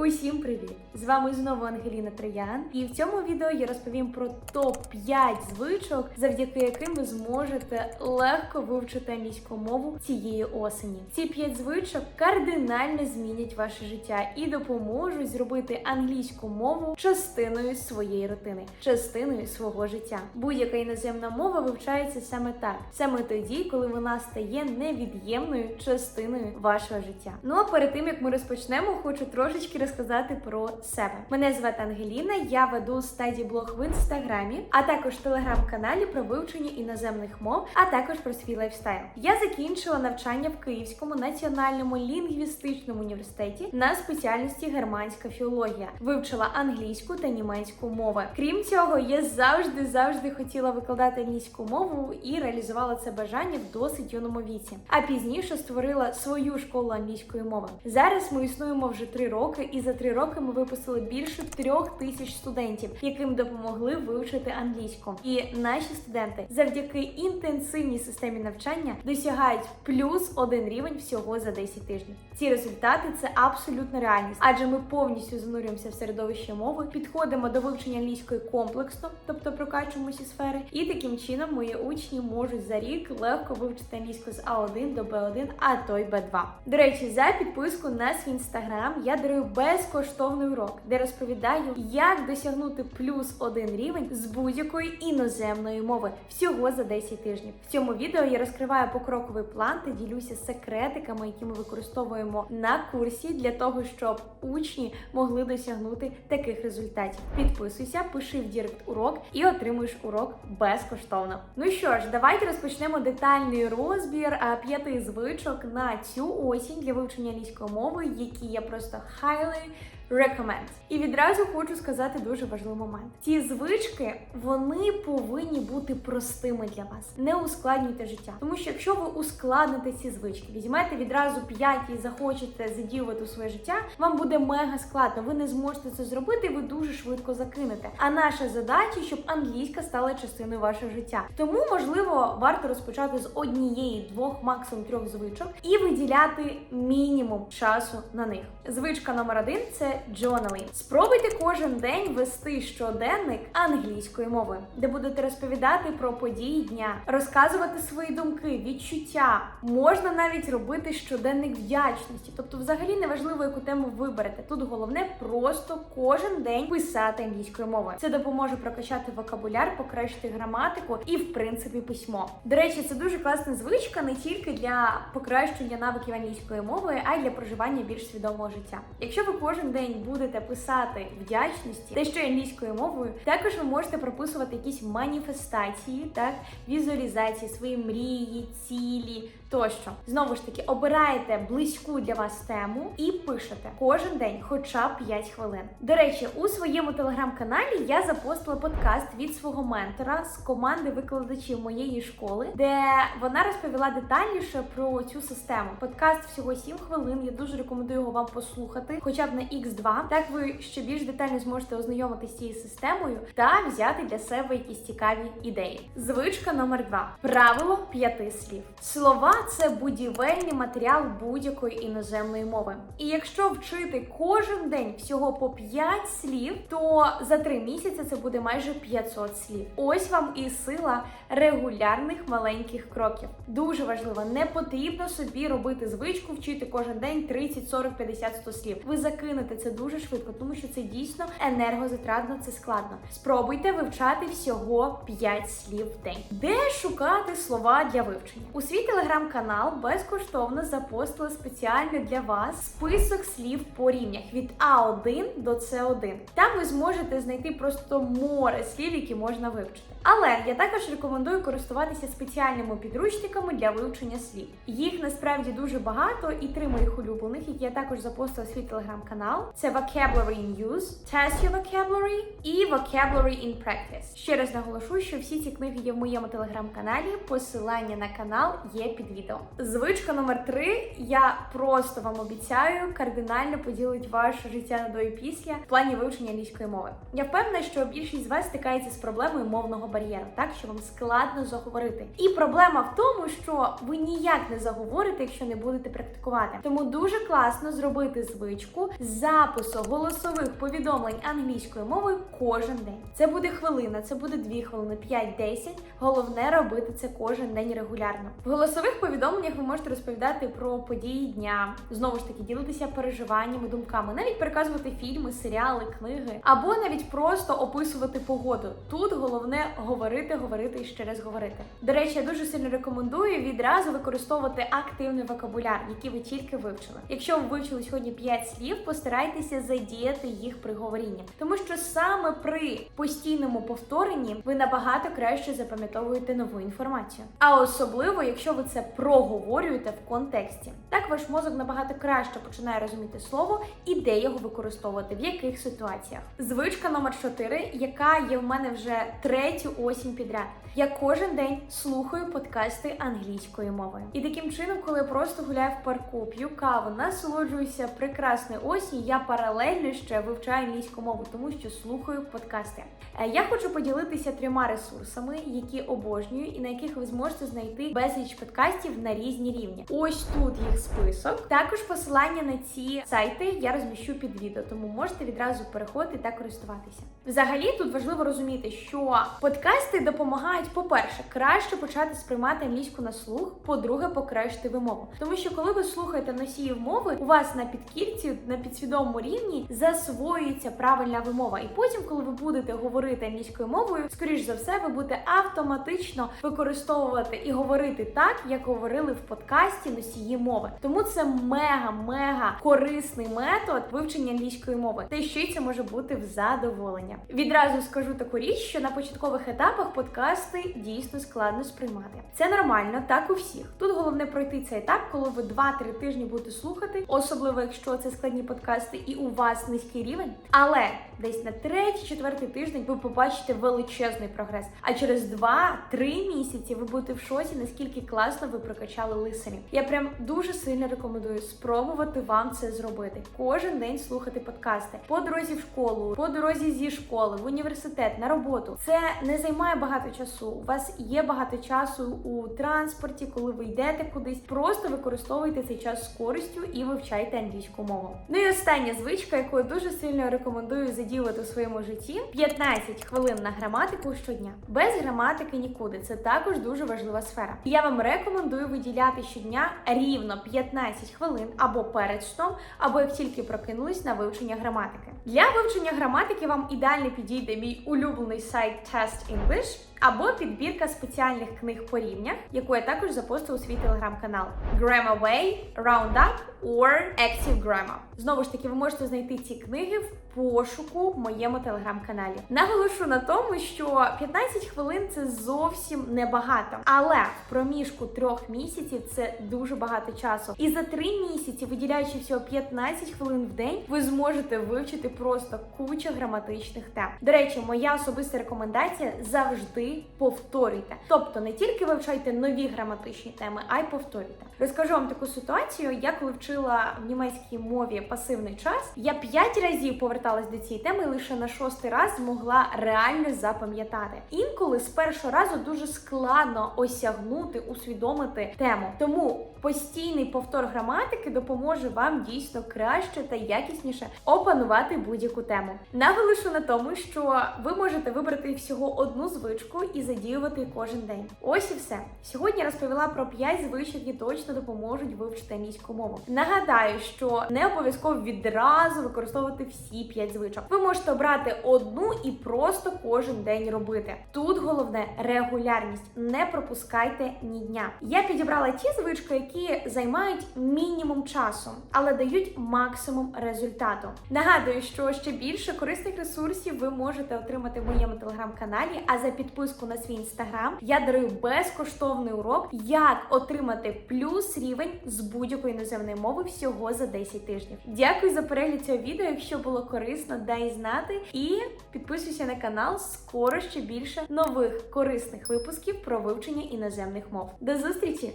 Усім привіт! З вами знову Ангеліна Троян, і в цьому відео я розповім про топ-5 звичок, завдяки яким ви зможете легко вивчити англійську мову цієї осені. Ці 5 звичок кардинально змінять ваше життя і допоможуть зробити англійську мову частиною своєї рутини, частиною свого життя. Будь-яка іноземна мова вивчається саме так, саме тоді, коли вона стає невід'ємною частиною вашого життя. Ну а перед тим як ми розпочнемо, хочу трошечки розказати про себе. Мене звати Ангеліна, я веду стаді блог в інстаграмі, а також телеграм-каналі про вивчення іноземних мов, а також про свій лайфстайл. Я закінчила навчання в Київському національному лінгвістичному університеті на спеціальності германська філологія, вивчила англійську та німецьку мови. Крім цього, я завжди завжди хотіла викладати англійську мову і реалізувала це бажання в досить юному віці. А пізніше створила свою школу англійської мови. Зараз ми існуємо вже три роки, і за три роки ми випустили більше трьох тисяч студентів, яким допомогли вивчити англійську. І наші студенти завдяки інтенсивній системі навчання досягають плюс один рівень всього за 10 тижнів. Ці результати це абсолютна реальність, адже ми повністю занурюємося в середовище мови, підходимо до вивчення англійської комплексно, тобто прокачуємо всі сфери, і таким чином мої учні можуть за рік легко вивчити англійську з А1 до Б1, а то й Б2. До речі, за підписку на свій інстаграм я дарую безкоштовний урок, де розповідаю, як досягнути плюс один рівень з будь-якої іноземної мови всього за 10 тижнів. В цьому відео я розкриваю покроковий план та ділюся секретиками, які ми використовуємо на курсі для того, щоб учні могли досягнути таких результатів. Підписуйся, пиши в Дірект урок і отримуєш урок безкоштовно. Ну що ж, давайте розпочнемо детальний розбір п'яти звичок на цю осінь для вивчення англійської мови, які я просто Bye. Recommend. І відразу хочу сказати дуже важливий момент. Ці звички вони повинні бути простими для вас. Не ускладнюйте життя. Тому що якщо ви ускладните ці звички, візьмете відразу п'ять і захочете задіювати своє життя, вам буде мега складно. Ви не зможете це зробити, і ви дуже швидко закинете. А наша задача, щоб англійська стала частиною вашого життя. Тому можливо варто розпочати з однієї, двох, максимум трьох звичок і виділяти мінімум часу на них. Звичка номер один це journaling. Спробуйте кожен день вести щоденник англійською мовою, де будете розповідати про події дня, розказувати свої думки, відчуття. Можна навіть робити щоденник вдячності. Тобто, взагалі неважливо, яку тему виберете. Тут головне просто кожен день писати англійською мовою. Це допоможе прокачати вокабуляр, покращити граматику і, в принципі, письмо. До речі, це дуже класна звичка не тільки для покращення навиків англійської мови, а й для проживання більш свідомого життя. Якщо ви кожен день будете писати вдячності, те, що англійською мовою, також ви можете прописувати якісь маніфестації, так візуалізації, свої мрії, цілі. Тощо, знову ж таки, обираєте близьку для вас тему і пишете кожен день, хоча б 5 хвилин. До речі, у своєму телеграм-каналі я запостила подкаст від свого ментора з команди викладачів моєї школи, де вона розповіла детальніше про цю систему. Подкаст всього 7 хвилин. Я дуже рекомендую його вам послухати, хоча б на X2. Так ви ще більш детально зможете ознайомитися цією системою та взяти для себе якісь цікаві ідеї. Звичка номер 2. правило п'яти слів. Слова це будівельний матеріал будь-якої іноземної мови. І якщо вчити кожен день всього по 5 слів, то за 3 місяці це буде майже 500 слів. Ось вам і сила регулярних маленьких кроків. Дуже важливо, не потрібно собі робити звичку вчити кожен день 30, 40, 50, 100 слів. Ви закинете це дуже швидко, тому що це дійсно енергозатратно, це складно. Спробуйте вивчати всього 5 слів в день. Де шукати слова для вивчення? У свій телеграм-канал безкоштовно запостили спеціально для вас список слів по рівнях від А1 до С1. Там ви зможете знайти просто море слів, які можна вивчити. Але я також рекомендую користуватися спеціальними підручниками для вивчення слів. Їх насправді дуже багато, і три моїх улюблених, які я також запостила свій телеграм-канал. Це Vocabulary in Use, Test Your Vocabulary і Vocabulary in Practice. Ще раз наголошу, що всі ці книги є в моєму телеграм-каналі. Посилання на канал є під відео. Звичка номер три. Я просто вам обіцяю кардинально поділить ваше життя на до і після в плані вивчення англійської мови. Я впевнена, що більшість з вас стикається з проблемою мовного бар'єру, так що вам складно заговорити. І проблема в тому, що ви ніяк не заговорите, якщо не будете практикувати. Тому дуже класно зробити звичку запису голосових повідомлень англійською мовою кожен день. Це буде хвилина, це буде дві хвилини, 5-10. Головне робити це кожен день регулярно. В голосових повідомленнях ви можете розповідати про події дня, знову ж таки ділитися переживаннями, думками, навіть переказувати фільми, серіали, книги, або навіть просто описувати погоду. Тут головне говорити, говорити і ще раз говорити. До речі, я дуже сильно рекомендую відразу використовувати активний вокабуляр, який ви тільки вивчили. Якщо ви вивчили сьогодні 5 слів, постарайтеся задіяти їх при говорінні, тому що саме при постійному повторенні ви набагато краще запам'ятовуєте нову інформацію. А особливо, якщо ви це проговорюєте в контексті. Так ваш мозок набагато краще починає розуміти слово і де його використовувати, в яких ситуаціях. Звичка номер 4, яка є в мене вже третю осінь підряд. Я кожен день слухаю подкасти англійською мовою. І таким чином, коли я просто гуляю в парку, п'ю каву, насолоджуюся прекрасною осінь, я паралельно ще вивчаю англійську мову, тому що слухаю подкасти. Е, Я хочу поділитися трьома ресурсами, які обожнюю, і на яких ви зможете знайти безліч подкастів на різні рівні. Ось тут їх список. Також посилання на ці сайти я розміщу під відео, тому можете відразу переходити та користуватися. Взагалі тут важливо розуміти, що подкасти допомагають, по-перше, краще почати сприймати англійську на слух, по-друге, покращити вимову. Тому що коли ви слухаєте носіїв мови, у вас на підкірці, на підсвідомому рівні засвоюється правильна вимова. І потім, коли ви будете говорити англійською мовою, скоріш за все, ви будете автоматично використовувати і говорити так, як говорили в подкасті носії мови. Тому це мега-мега корисний метод вивчення англійської мови. Та ще й це може бути в задоволення. Відразу скажу таку річ, що на початкових етапах подкасти дійсно складно сприймати. Це нормально, так у всіх. Тут головне пройти цей етап, коли ви 2-3 тижні будете слухати, особливо якщо це складні подкасти і у вас низький рівень. Але десь на третій, четвертий тиждень ви побачите величезний прогрес. А через 2-3 місяці ви будете в шоці, наскільки класно ви прокачали лисені. Я прям дуже сильно рекомендую спробувати вам це зробити. Кожен день слухати подкасти по дорозі в школу, по дорозі зі школи, в університет, на роботу. Це не займає багато часу. У вас є багато часу у транспорті, коли ви йдете кудись. Просто використовуйте цей час з користю і вивчайте англійську мову. Ну і остання звичка, яку я дуже сильно рекомендую заділити у своєму житті: 15 хвилин на граматику щодня. Без граматики нікуди. Це також дуже важлива сфера. Я вам рекомендую виділяти щодня рівно 15 хвилин або перед сном, або як тільки прокинулись на вивчення граматики. Для вивчення граматики вам ідеально підійде мій улюблений сайт Test English або підбірка спеціальних книг по рівнях, яку я також запостила у свій телеграм-канал Grammar Way, Roundup or Active Grammar. Знову ж таки, ви можете знайти ці книги в пошуку в моєму телеграм-каналі. Наголошу на тому, що 15 хвилин це зовсім небагато, але в проміжку трьох місяців це дуже багато часу. І за три місяці, виділяючи всього 15 хвилин в день, ви зможете вивчити просто кучу граматичних тем. До речі, моя особиста рекомендація завжди повторюйте. Тобто не тільки вивчайте нові граматичні теми, а й повторюйте. Розкажу вам таку ситуацію. Я коли вчила в німецькій мові пасивний час, я 5 разів поверталась до цієї теми, і лише на шостий раз змогла реально запам'ятати. Інколи з першого разу дуже складно осягнути, усвідомити тему. Тому постійний повтор граматики допоможе вам дійсно краще та якісніше опанувати будь-яку тему. Наголошу на тому, що ви можете вибрати всього одну звичку і задіювати кожен день. Ось і все. Сьогодні розповіла про 5 звичок, які точно допоможуть вивчити англійську мову. Нагадаю, що не обов'язково відразу використовувати всі 5 звичок. Ви можете обрати одну і просто кожен день робити. Тут головне регулярність. Не пропускайте ні дня. Я підібрала ті звички, які займають мінімум часу, але дають максимум результату. Нагадую, що ще більше корисних ресурсів ви можете отримати в моєму телеграм-каналі. А за підписку на свій інстаграм я дарую безкоштовний урок, як отримати плюс рівень з будь-якої іноземної мови всього за 10 тижнів. Дякую за перегляд цього відео. Якщо було корисно, дай знати і підписуйся на канал. Скоро ще більше нових корисних випусків про вивчення іноземних мов. До зустрічі!